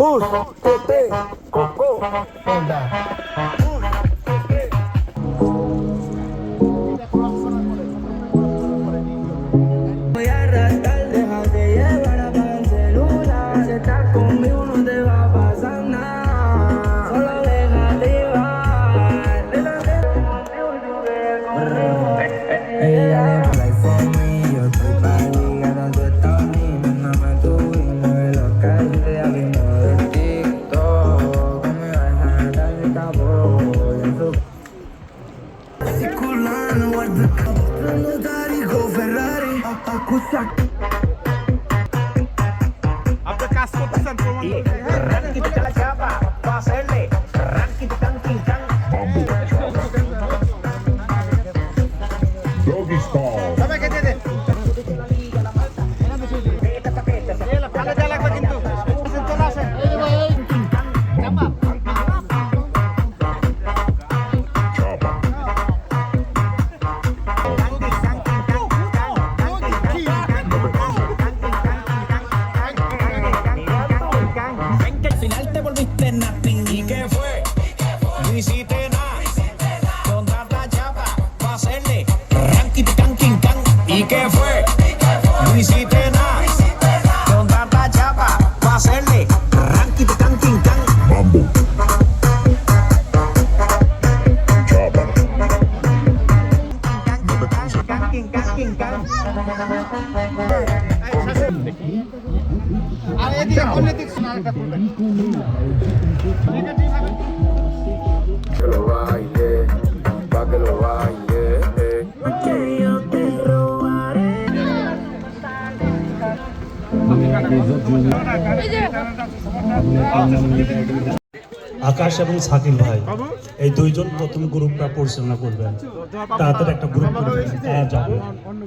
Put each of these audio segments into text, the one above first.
Bus, tete, coco, Honda. Final te volviste nothing. ¿Y qué fue? No hiciste nada. আর এদিকে দেখছেন আরেকটা. আকাশ এবং সাকিব ভাই এই দুইজন প্রথম গ্রুপটা পরিচালনা করবেন। তাদের একটা গ্রুপ তারা যাবে।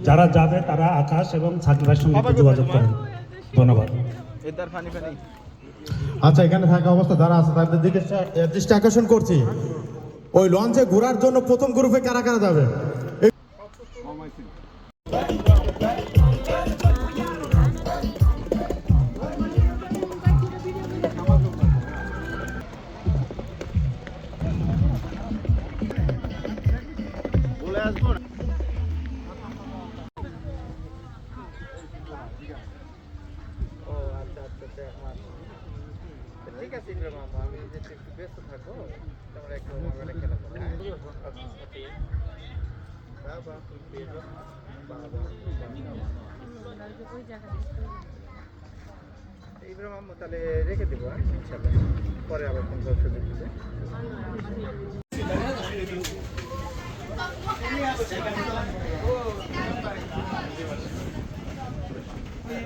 যারা যাবে তারা আকাশ এবং সাকিব ভাইয়ের সঙ্গে যোগাযোগ করেন। ধন্যবাদ। আচ্ছা এখানে থাকা অবস্থা যারা আছে তাদের দিকে দৃষ্টি আকর্ষণ করছি। ওই লঞ্চে ঘোরার জন্য প্রথম গ্রুপে কারা কারা যাবে? তোমরা একটু মোবাইলে খেলা করো। বাবা, ইব্রাহিম তাহলে রেখে দেবো ইনশাল্লাহ পরে আবার করার সুযোগ দিবে আবার বসো না আবার বসো আবার বসো।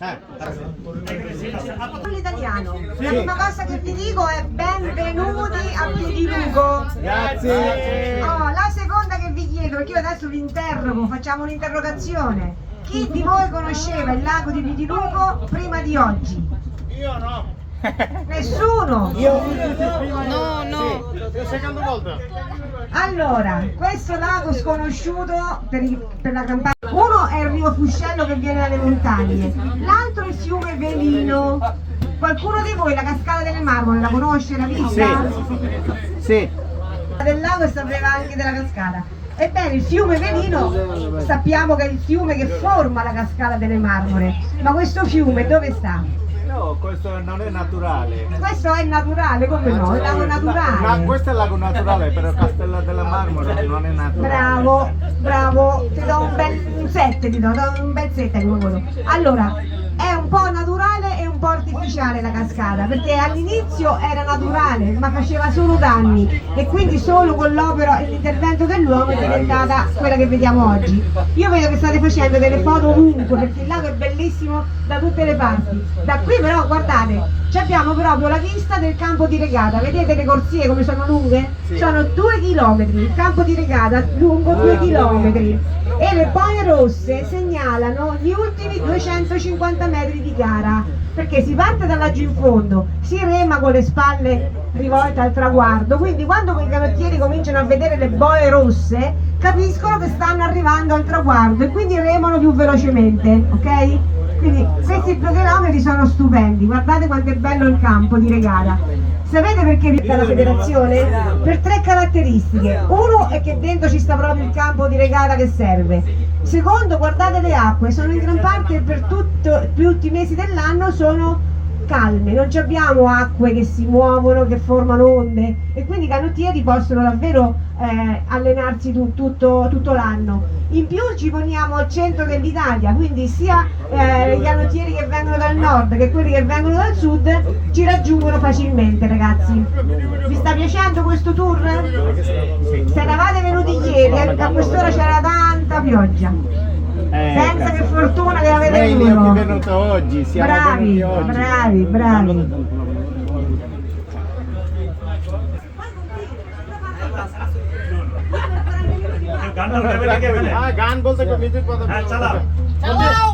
Eh. L'italiano, la prima cosa che vi dico è benvenuti a Piedilugo. Grazie. Oh, la seconda che vi chiedo, perché io adesso vi interrogo, facciamo un'interrogazione. Chi di voi conosceva il lago di Piedilugo prima di oggi? Io no. Nessuno? No, no. Sì, secondo volta. Allora, questo lago sconosciuto per, il- per la parte. Uno è il rio Fuscello che viene dalle montagne, l'altro è il fiume Velino. Qualcuno di voi la cascata delle Marmore la conosce, l'ha vista? Sì. del lago e sapeva anche della cascata. Ebbene, il fiume Velino sappiamo che è il fiume che forma la cascata delle Marmore, ma questo fiume dove sta? No, questo non è naturale. Questo è naturale, come no? È lago Ma naturale. questo è lago naturale, però Castello della Marmora non è naturale. Bravo, bravo, ti do un bel 7, ti do, do un bel 7 come quello. Allora, un po' naturale e un po' artificiale la cascata, perché all'inizio era naturale, ma faceva solo danni e quindi solo con l'opera e l'intervento dell'uomo è diventata quella che vediamo oggi. Io vedo che state facendo delle foto ovunque, perché il lago è bellissimo da tutte le parti. Da qui però guardate, abbiamo proprio la vista del campo di regata, vedete le corsie come sono lunghe? Sono due chilometri, il campo di regata lungo due chilometri e le boie rosse segnalano gli ultimi 250 metri di gara perché si parte da laggiù in fondo, si rema con le spalle rivolte al traguardo, quindi quando quei canottieri cominciano a vedere le boie rosse capiscono che stanno arrivando al traguardo e quindi remano più velocemente, ok? Quindi questi due chilometri sono stupendi, guardate quanto è bello il campo di regata. Sapete perché vince la federazione? Per tre caratteristiche. Uno è che dentro ci sta proprio il campo di regata che serve. Secondo, guardate le acque, sono in gran parte per tutto, tutti i mesi dell'anno sono calme, non abbiamo acque che si muovono, che formano onde e quindi i canottieri possono davvero eh, allenarsi tu- tutto, tutto l'anno. In più ci poniamo al centro dell'Italia, quindi sia eh, i canottieri che vengono dal nord che quelli che vengono dal sud ci raggiungono facilmente ragazzi. Vi sta piacendo questo tour? Se eravate venuti ieri, eh, a quest'ora c'era tanta pioggia. Senza che fortuna che avete che è venuto oggi, siamo Bravi, venuti oggi. bravi, bravi. গান হ্যাঁ গান বলতে music কথা হ্যাঁ চালাও। চালাও।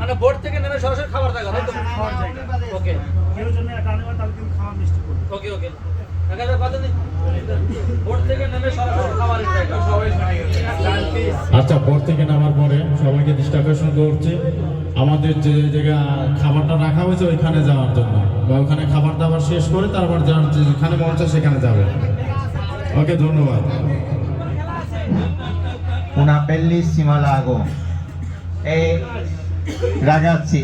মানে board থেকে নেমে সরাসরি খাবার দেখা তো? ওকে কেউ জন্য তাহলে কিন্তু খাওয়া মিষ্টি করবে। ওকে ওকে কতদিন বোর্ড থেকে আচ্ছা নামার পরে সবাইকে দৃষ্টি আকর্ষণ করছে। আমাদের যে জায়গা খাবারটা রাখা হয়েছে ওইখানে যাওয়ার জন্য। বা ওখানে খাবার দাবার শেষ করে তারপর যার যেখানে মন চায় সেখানে যাবে। ওকে ধন্যবাদ। una bellissima lago এই রাগাচ্ছি।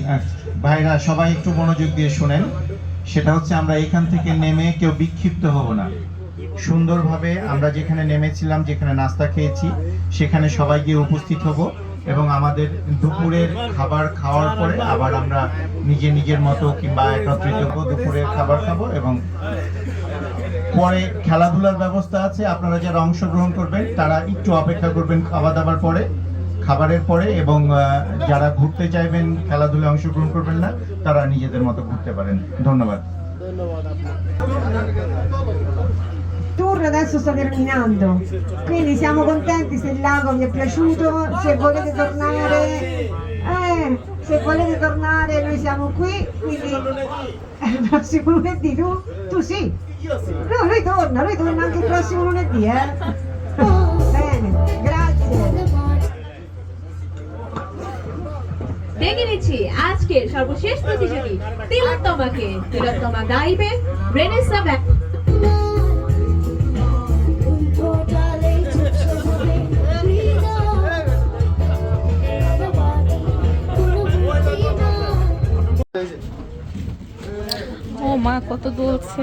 ভাইরা সবাই একটু মনোযোগ দিয়ে শোনেন। সেটা হচ্ছে আমরা এখান থেকে নেমে কেউ বিক্ষিপ্ত হব না। সুন্দরভাবে আমরা যেখানে নেমেছিলাম, যেখানে নাস্তা খেয়েছি, সেখানে সবাই গিয়ে উপস্থিত হব এবং আমাদের দুপুরের খাবার খাওয়ার পরে আবার আমরা নিজে নিজের মতো কিংবা একত্রিত হব, দুপুরের খাবার খাব এবং পরে খেলাধুলার ব্যবস্থা আছে। আপনারা যারা অংশগ্রহণ করবেন, তারা একটু অপেক্ষা করবেন খাওয়া দাওয়ার পরে। খাবারের পরে এবং আহ, যারা ঘুরতে চাইবেন খেলাধুলায় অংশগ্রহণ করবেন না তারা নিজেদের মতো ঘুরতে পারেন ধন্যবাদ tour adesso sta terminando, quindi siamo contenti se il lago vi è piaciuto, se volete tornare, eh, se volete tornare noi siamo qui, quindi eh, il prossimo lunedì tu, tu sì, no, lui torna, lui torna anche il prossimo lunedì, eh. দেখে নিচ্ছি আজকের সর্বশেষ প্রতিযোগী তিলোত্তমাকে তিলোত্তমা গাইবে Renaissance band ও মা কত দুলছে।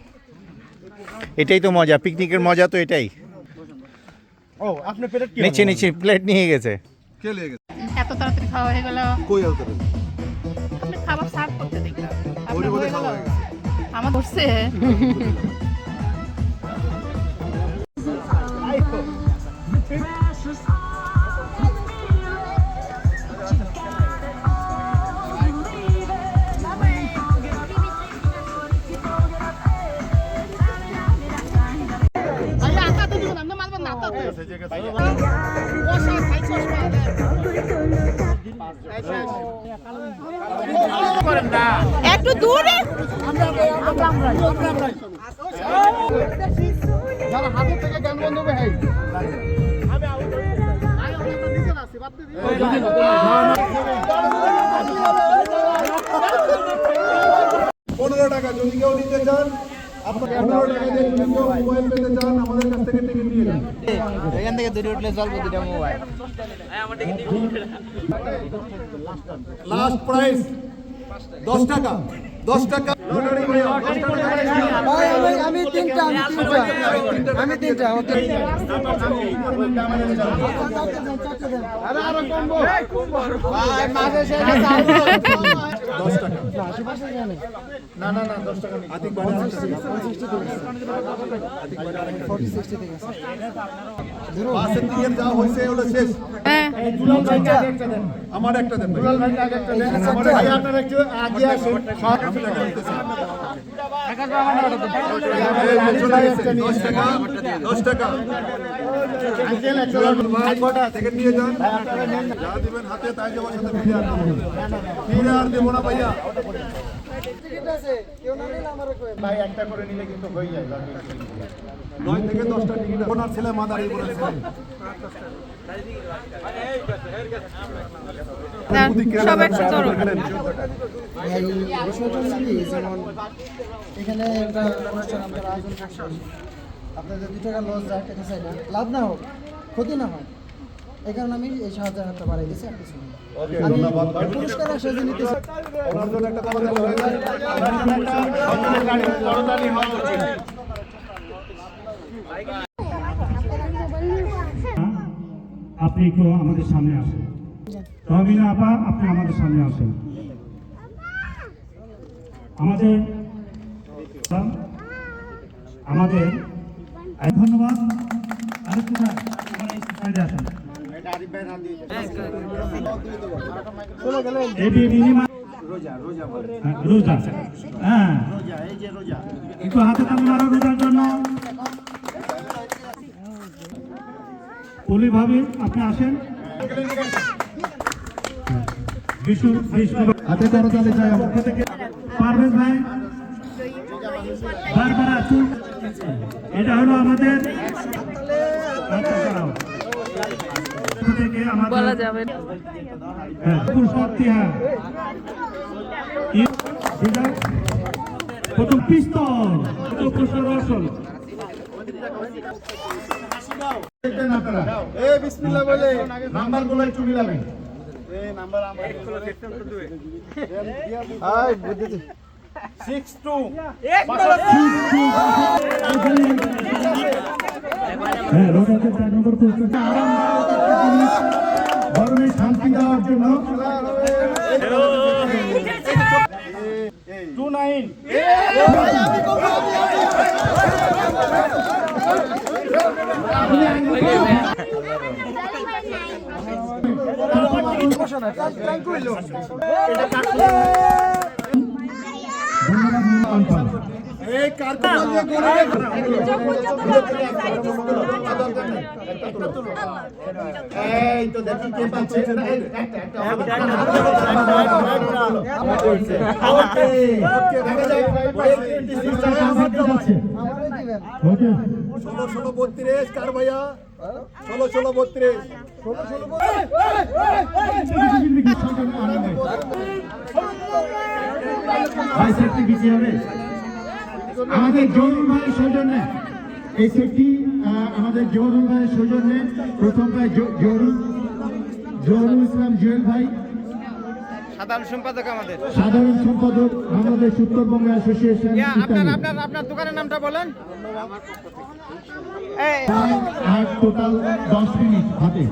এটাই তো মজা পিকনিকের মজা তো এটাই। ও আপনি পেরেট কি নিচে নিচে প্লেট নিয়ে গেছে। এত তাড়াতাড়ি খাওয়া হয়ে গেল। আমি খাবার সার্ভ করতে দেখলাম। হয়ে আমার আটা তো দিবেন আপনি মারবেন না একটু দূরে। পনেরো টাকা যদি কেউ নিতে চান আপনার পনেরো টাকা দিয়ে যদি কেউ মোবাইল পেতে চান আমাদের কাছ থেকে টিকিট নিয়ে যান এখান থেকে দূরে উঠলে চলবে দুটা মোবাইল লাস্ট প্রাইস দশ টাকা দশ টাকা। আমি তিনটা আমি তিনটা টাকা না দশ টাকা আমার একটা দেন। দুলাল ভাই আগে একটা দেন আমার একটু আগে আসুন সব আমি টাকা দিতেছি এই যে চলে গেছে, দশ টাকা দশ টাকা দুলাল ভাই কটা থেকে নিয়ে যান যা দিবেন হাতে তাই যাওয়ার সাথে ফিরে আর দেবো না। ফিরে আর দেবো না ভাইয়া ভাই একটা করে নিলে কিন্তু হয়ে যায় নয় থেকে দশটা টিকিট ওনার ছেলে মাদারি বলেছে সব একসাথে ধরো। যেমন এখানে একটা অনুষ্ঠান আয়োজন করছেন আপনাদের দু টাকা লস চাই না লাভ না হোক ক্ষতি না হয় এই কারণে আমি এই সাহায্য হাতটা বাড়াই দিয়েছি আর কিছু আপনি একটু আমাদের সামনে আসেন। রবিনা আপা আপনি আমাদের সামনে আসেন। আমাদের আমাদের ধন্যবাদ। আরেকটু স্যার, আসেন একটু হাতে রোজার জন্য আপনি আসেন হাতে। পক্ষ থেকে পারভেজ ভাই চুল এটা হলো আমাদের আচ্ছা, দাঁড়াও। পক্ষ থেকে আমাদের বলা যাবে। হ্যাঁ। প্রথম পিস্তল বলে। নাম্বারগুলো একটু মিলাবেন সিক্স টু হ্যাঁ গরমে শান্তি দেওয়ার জন্য। টু নাইন ধন্যবাদ। এই তো দেখি কে পাচ্ছে ষোলো ষোলো বত্রিশ কার ভাইয়া ষোলো ষোলো বত্রিশ ষোলো ষোলো হবে আমাদের জরুর ভাইয়ের সৌজন্যে। এই সেটটি আমাদের জরুর ভাইয়ের সৌজন্যে প্রথম ভাই জ- জরুর জরুল ইসলাম জুয়েল ভাই। সাধারণ সম্পাদক আমাদের। সাধারণ সম্পাদক বাংলাদেশ উত্তরবঙ্গ অ্যাসোসিয়েশন আপনার আপনার আপনার দোকানের নামটা বলেন। আর টোটাল দশ মিনিট হাতে।